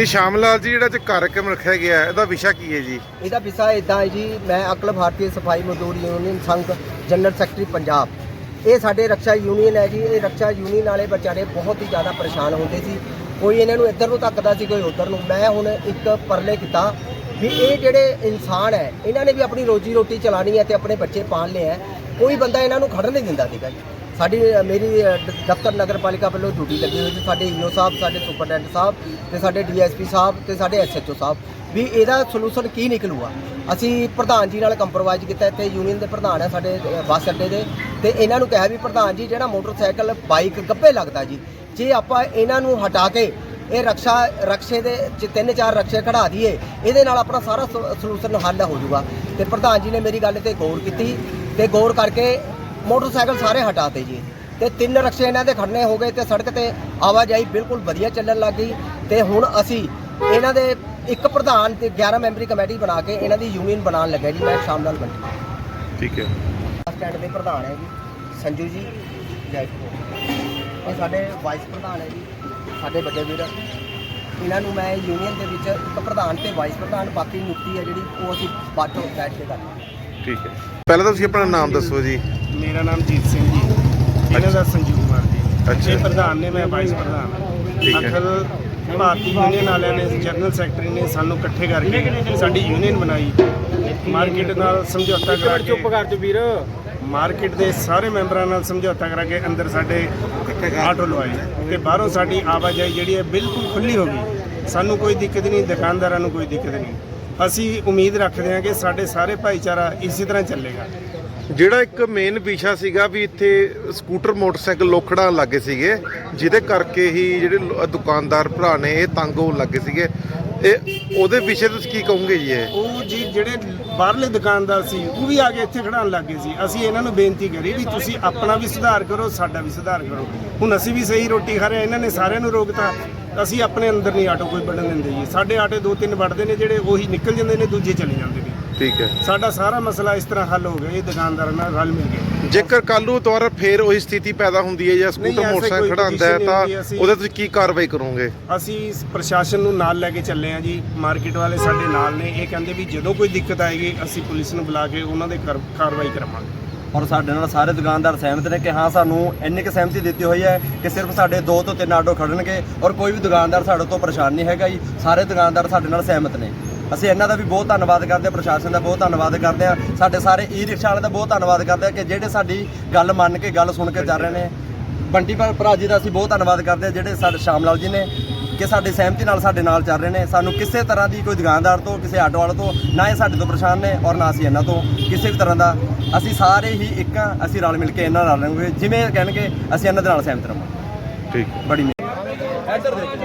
ਤੇ ਸ਼ਾਮ ਲਾਲ ਜੀ ਜਿਹੜਾ ਚ ਕਾਰਜਕ੍ਰਮ ਰੱਖਿਆ ਗਿਆ ਹੈ, ਇਹਦਾ ਵਿਸ਼ਾ ਕੀ ਹੈ ਜੀ? ਇਹਦਾ ਵਿਸ਼ਾ ਇਦਾਂ ਹੈ ਜੀ ਮੈਂ ਅਕਲ ਭਾਰਤੀ ਸਫ਼ਾਈ ਮਜ਼ਦੂਰ ਯੂਨੀਅਨ ਸੰਘ ਜਨਰਲ ਸੈਕਟਰੀ ਪੰਜਾਬ। ਇਹ ਸਾਡੇ ਰੱਖਿਆ ਯੂਨੀਅਨ ਹੈ ਜੀ ਇਹ ਰੱਖਿਆ ਯੂਨੀਅਨ ਵਾਲੇ ਵਿਚਾਰੇ ਬਹੁਤ ਹੀ ਜ਼ਿਆਦਾ ਪਰੇਸ਼ਾਨ ਹੁੰਦੇ ਸੀ। ਕੋਈ ਇਹਨਾਂ ਨੂੰ ਇੱਧਰ ਨੂੰ ਧੱਕਦਾ ਸੀ ਕੋਈ ਉੱਧਰ ਨੂੰ। ਮੈਂ ਹੁਣ ਇੱਕ ਪਰਲੇ ਕੀਤਾ ਵੀ ਇਹ ਜਿਹੜੇ ਇਨਸਾਨ ਹੈ ਇਹਨਾਂ ਨੇ ਵੀ ਆਪਣੀ ਰੋਜੀ ਰੋਟੀ ਚਲਾਣੀ ਹੈ ਤੇ ਆਪਣੇ ਬੱਚੇ ਪਾਲਣੇ ਹੈ। ਕੋਈ ਬੰਦਾ ਇਹਨਾਂ ਨੂੰ ਖੜਨ ਨਹੀਂ ਦਿੰਦਾ ਸੀਗਾ ਜੀ। ਸਾਡੀ ਮੇਰੀ ਦਫ਼ਤਰ ਨਗਰ ਪਾਲਿਕਾ ਵੱਲੋਂ ਡਿਊਟੀ ਲੱਗੀ ਹੋਈ ਸੀ। ਸਾਡੇ ਈਓ ਸਾਹਿਬ, ਸਾਡੇ ਸੁਪਰਡੈਂਟ ਸਾਹਿਬ ਤੇ ਸਾਡੇ ਡੀਐਸਪੀ ਸਾਹਿਬ ਤੇ ਸਾਡੇ ਐਸਐਚਓ ਸਾਹਿਬ ਵੀ ਇਹਦਾ ਸੋਲੂਸ਼ਨ ਕੀ ਨਿਕਲੂਗਾ? ਅਸੀਂ ਪ੍ਰਧਾਨ ਜੀ ਨਾਲ ਕੰਪਰੋਮਾਈਜ਼ ਕੀਤਾ, ਇੱਥੇ ਯੂਨੀਅਨ ਦੇ ਪ੍ਰਧਾਨ ਹੈ ਸਾਡੇ ਬੱਸ ਅੱਡੇ ਦੇ ਤੇ ਇਹਨਾਂ ਨੂੰ ਕਿਹਾ ਵੀ ਪ੍ਰਧਾਨ ਜੀ, ਜਿਹੜਾ ਮੋਟਰਸਾਈਕਲ ਬਾਈਕ ਗੱਬੇ ਲੱਗਦਾ ਜੀ, ਜੇ ਆਪਾਂ ਇਹਨਾਂ ਨੂੰ ਹਟਾ ਕੇ ਇਹ ਰਕਸ਼ਾ, ਰਕਸ਼ੇ ਦੇ ਤਿੰਨ ਚਾਰ ਰਕਸ਼ੇ ਖੜਾ ਦਈਏ, ਇਹਦੇ ਨਾਲ ਆਪਣਾ ਸਾਰਾ ਸੋਲੂਸ਼ਨ ਹੱਲ ਹੋ ਜਾਊਗਾ। ਤੇ ਪ੍ਰਧਾਨ ਜੀ ਨੇ ਮੇਰੀ ਗੱਲ ਤੇ ਗੌਰ ਕੀਤੀ ਤੇ ਗੌਰ ਕਰਕੇ ਮੋਟਰਸਾਈਕਲ ਸਾਰੇ ਹਟਾਤੇ ਜੀ। ਤੇ ਤਿੰਨ ਰਕਸ਼ੇ ਇਹਨਾਂ ਦੇ ਖੜਨੇ ਹੋ ਗਏ ਤੇ ਸੜਕ ਤੇ ਆਵਾਜਾਈ ਬਿਲਕੁਲ ਵਧੀਆ ਚੱਲਣ ਲੱਗ ਗਈ। ਤੇ ਹੁਣ ਅਸੀਂ ਇਹਨਾਂ ਦੇ ਇੱਕ ਪ੍ਰਧਾਨ ਤੇ 11 ਮੈਂਬਰੀ ਕਮੇਟੀ ਬਣਾ ਕੇ ਇਹਨਾਂ ਦੀ ਯੂਨੀਅਨ ਬਣਾਉਣ ਲੱਗਾ ਜੀ। ਮੈਂ ਸ਼ਾਮ ਨਾਲ ਬੰਟੀ ਠੀਕ ਹੈ। ਬੱਸ ਸਟੈਂਡ ਦੇ ਪ੍ਰਧਾਨ ਹੈ ਜੀ ਸੰਜੂ ਜੀ ਜੈਪੁਰ ਇਹ ਸਾਡੇ ਵਾਈਸ ਪ੍ਰਧਾਨ ਹੈ ਜੀ ਸਾਡੇ ਵੱਡੇ ਵੀਰ। ਇਹਨਾਂ ਨੂੰ ਮੈਂ ਯੂਨੀਅਨ ਦੇ ਵਿੱਚ ਇੱਕ ਪ੍ਰਧਾਨ ਤੇ ਵਾਈਸ ਪ੍ਰਧਾਨ ਬਾਕੀ ਨਿਯੁਕਤੀ ਹੈ ਜਿਹੜੀ ਉਹ ਅਸੀਂ ਬਾਅਦ ਚੋਂ ਬੈਠ ਕੇ ਕਰਾਂਗੇ। ਠੀਕ ਹੈ। ਪਹਿਲਾਂ ਤਾਂ ਤੁਸੀਂ ਆਪਣਾ ਨਾਮ ਦੱਸੋ ਜੀ। ਮੇਰਾ ਨਾਮ ਜੀਤ ਸਿੰਘ ਜੀ। ਇਹਨਾਂ ਦਾ ਸੰਜੀਵ ਕੁਮਾਰ ਜੀ। ਅੱਛਾ। ਇਹ ਪ੍ਰਧਾਨ ਨੇ ਮੈਂ ਵਾਈਸ ਪ੍ਰਧਾਨ ਠੀਕ ਹੈ। ਅਖਲ ਭਾਰਤੀ ਯੂਨੀਅਨ ਵਾਲਿਆਂ ਨੇ ਜਨਰਲ ਸੈਕਟਰੀ ਨੇ ਸਾਨੂੰ ਇਕੱਠੇ ਕਰਕੇ ਸਾਡੀ ਯੂਨੀਅਨ ਬਣਾਈ। ਮਾਰਕੀਟ ਨਾਲ ਸਮਝੌਤਾ ਕਰਾ ਕੇ ਚੁੱਪ ਕਰ ਜੋ ਵੀਰ। ਮਾਰਕੀਟ ਦੇ ਸਾਰੇ ਮੈਂਬਰਾਂ ਨਾਲ ਸਮਝੌਤਾ ਕਰਾ ਕੇ ਅੰਦਰ ਸਾਡੇ ਆਟੋ ਲਵਾਏ ਤੇ ਬਾਹਰੋਂ ਸਾਡੀ ਆਵਾਜਾਈ ਜਿਹੜੀ ਹੈ ਬਿਲਕੁਲ ਖੁੱਲੀ ਹੋ ਗਈ। ਸਾਨੂੰ ਕੋਈ ਦਿੱਕਤ ਨਹੀਂ ਦੁਕਾਨਦਾਰਾਂ ਨੂੰ ਕੋਈ ਦਿੱਕਤ ਨਹੀਂ। ਅਸੀਂ ਉਮੀਦ ਰੱਖਦੇ ਹਾਂ ਕਿ ਸਾਡੇ ਸਾਰੇ ਭਾਈਚਾਰਾ ਇਸੇ ਤਰ੍ਹਾਂ ਚੱਲੇਗਾ। ਜਿਹੜਾ ਇੱਕ ਮੇਨ ਵਿਸ਼ਾ ਸੀਗਾ ਵੀ ਇੱਥੇ ਸਕੂਟਰ ਮੋਟਰਸਾਈਕਲ ਲੋਖੜਾਂ ਲੱਗੇ ਸੀਗੇ ਜਿਹਦੇ ਕਰਕੇ ਹੀ ਜਿਹੜੇ ਦੁਕਾਨਦਾਰ ਭਰਾ ਨੇ ਇਹ ਤੰਗ ਹੋਣ ਲੱਗੇ ਸੀਗੇ। ਇਹ ਉਹਦੇ ਵਿਸ਼ੇ ਤੁਸੀਂ ਕੀ ਕਹੋਗੇ ਜੀ ਇਹ? ਉਹ ਜੀ ਜਿਹੜੇ ਬਾਹਰਲੇ ਦੁਕਾਨਦਾਰ ਸੀ ਉਹ ਵੀ ਆ ਕੇ ਇੱਥੇ ਖੜਾਉਣ ਲੱਗੇ ਸੀ। ਅਸੀਂ ਇਹਨਾਂ ਨੂੰ ਬੇਨਤੀ ਕਰੀ ਵੀ ਤੁਸੀਂ ਆਪਣਾ ਵੀ ਸੁਧਾਰ ਕਰੋ ਸਾਡਾ ਵੀ ਸੁਧਾਰ ਕਰੋ। ਹੁਣ ਅਸੀਂ ਵੀ ਸਹੀ ਰੋਟੀ ਖਾ ਰਹੇ ਹਾਂ, ਇਹਨਾਂ ਨੇ ਸਾਰਿਆਂ ਨੂੰ ਰੋਕਤਾ। ਅਸੀਂ ਆਪਣੇ ਅੰਦਰ ਨਹੀਂ ਆਟੋ ਕੋਈ ਵੜਨ ਦਿੰਦੇ ਜੀ। ਸਾਡੇ ਆਟੇ ਦੋ ਤਿੰਨ ਵੜਦੇ ਨੇ ਜਿਹੜੇ ਉਹੀ ਨਿਕਲ ਜਾਂਦੇ ਨੇ ਦੂਜੇ ਚਲੇ ਜਾਂਦੇ ਨੇ। ਠੀਕ ਹੈ। ਸਾਡਾ ਸਾਰਾ ਮਸਲਾ ਇਸ ਤਰ੍ਹਾਂ ਹੱਲ ਹੋ ਗਿਆ ਇਹ ਦੁਕਾਨਦਾਰਾਂ ਨਾਲ ਰਲ ਮਿਲ ਕੇ। ਜੇਕਰ ਕੱਲ ਨੂੰ ਦੁਬਾਰਾ ਫੇਰ ਉਹੀ ਸਥਿਤੀ ਪੈਦਾ ਹੁੰਦੀ ਹੈ ਜਾਂ ਨਹੀਂ, ਸਕੂਟਰ ਐਸੀ ਮੋਟਰਸਾਈਕਲ ਕੋਈ ਖੜਾਉਂਦਾ ਹੈ ਤਾਂ ਨਹੀਂ ਹੁੰਦੀ, ਅਸੀਂ- ਉਹਦੇ ਤੁਸੀਂ ਕੀ ਕਾਰਵਾਈ ਕਰੋਗੇ? ਅਸੀਂ ਇਸ ਪ੍ਰਸ਼ਾਸਨ ਨੂੰ ਨਾਲ ਲੈ ਕੇ ਚੱਲੇ ਹਾਂ ਜੀ। ਮਾਰਕੀਟ ਵਾਲੇ ਸਾਡੇ ਨਾਲ ਨੇ ਇਹ ਕਹਿੰਦੇ ਵੀ ਜਦੋਂ ਕੋਈ ਦਿੱਕਤ ਆਏਗੀ ਅਸੀਂ ਪੁਲਿਸ ਨੂੰ ਬੁਲਾ ਕੇ ਉਹਨਾਂ ਦੇ ਕਰ- ਕਾਰਵਾਈ ਕਰਾਵਾਂਗੇ। ਔਰ ਸਾਡੇ ਨਾਲ ਸਾਰੇ ਦੁਕਾਨਦਾਰ ਸਹਿਮਤ ਨੇ ਕਿ ਹਾਂ ਸਾਨੂੰ ਇੰਨੀ ਕੁ ਸਹਿਮਤੀ ਦਿੱਤੀ ਹੋਈ ਹੈ ਕਿ ਸਿਰਫ ਸਾਡੇ ਦੋ ਤੋਂ ਤਿੰਨ ਆਟੋ ਖੜਨਗੇ ਔਰ ਕੋਈ ਵੀ ਦੁਕਾਨਦਾਰ ਸਾਡੇ ਤੋਂ ਪਰੇਸ਼ਾਨ ਨਹੀਂ ਹੈਗਾ ਜੀ। ਸਾਰੇ ਦੁਕਾਨਦਾਰ ਸਾਡੇ ਨਾਲ ਸਹਿਮਤ ਨੇ। ਅਸੀਂ ਇਹਨਾਂ ਦਾ ਵੀ ਬਹੁਤ ਧੰਨਵਾਦ ਕਰਦੇ ਹਾਂ ਪ੍ਰਸ਼ਾਸਨ ਦਾ ਬਹੁਤ ਧੰਨਵਾਦ ਕਰਦੇ ਹਾਂ ਸਾਡੇ ਸਾਰੇ ਈ ਰਿਕਸ਼ਾ ਵਾਲਿਆਂ ਦਾ ਬਹੁਤ ਧੰਨਵਾਦ ਕਰਦੇ ਹਾਂ ਕਿ ਜਿਹੜੇ ਸਾਡੀ ਗੱਲ ਮੰਨ ਕੇ ਗੱਲ ਸੁਣ ਕੇ ਚੱਲ ਰਹੇ ਨੇ। ਬੰਟੀ ਭਰਾ ਜੀ ਦਾ ਅਸੀਂ ਬਹੁਤ ਧੰਨਵਾਦ ਕਰਦੇ ਹਾਂ ਜਿਹੜੇ ਸਾਡੇ ਸ਼ਾਮ ਲਾਲ ਜੀ ਨੇ ਕਿ ਸਾਡੀ ਸਹਿਮਤੀ ਨਾਲ ਸਾਡੇ ਨਾਲ ਚੱਲ ਰਹੇ ਨੇ। ਸਾਨੂੰ ਕਿਸੇ ਤਰ੍ਹਾਂ ਦੀ ਕੋਈ ਦੁਕਾਨਦਾਰ ਤੋਂ ਕਿਸੇ ਆਟੋ ਵਾਲੇ ਤੋਂ ਨਾ ਇਹ ਸਾਡੇ ਤੋਂ ਪਰੇਸ਼ਾਨ ਨੇ ਔਰ ਨਾ ਅਸੀਂ ਇਹਨਾਂ ਤੋਂ ਕਿਸੇ ਵੀ ਤਰ੍ਹਾਂ ਦਾ। ਅਸੀਂ ਸਾਰੇ ਹੀ ਇੱਕ ਹਾਂ ਅਸੀਂ ਰਲ ਮਿਲ ਕੇ ਇਹਨਾਂ ਨਾਲ ਰਹਾਂਗੇ। ਜਿਵੇਂ ਕਹਿਣਗੇ ਅਸੀਂ ਇਹਨਾਂ ਦੇ ਨਾਲ ਸਹਿਮਤ ਰਹਾਂਗੇ। ਠੀਕ। ਬੜੀ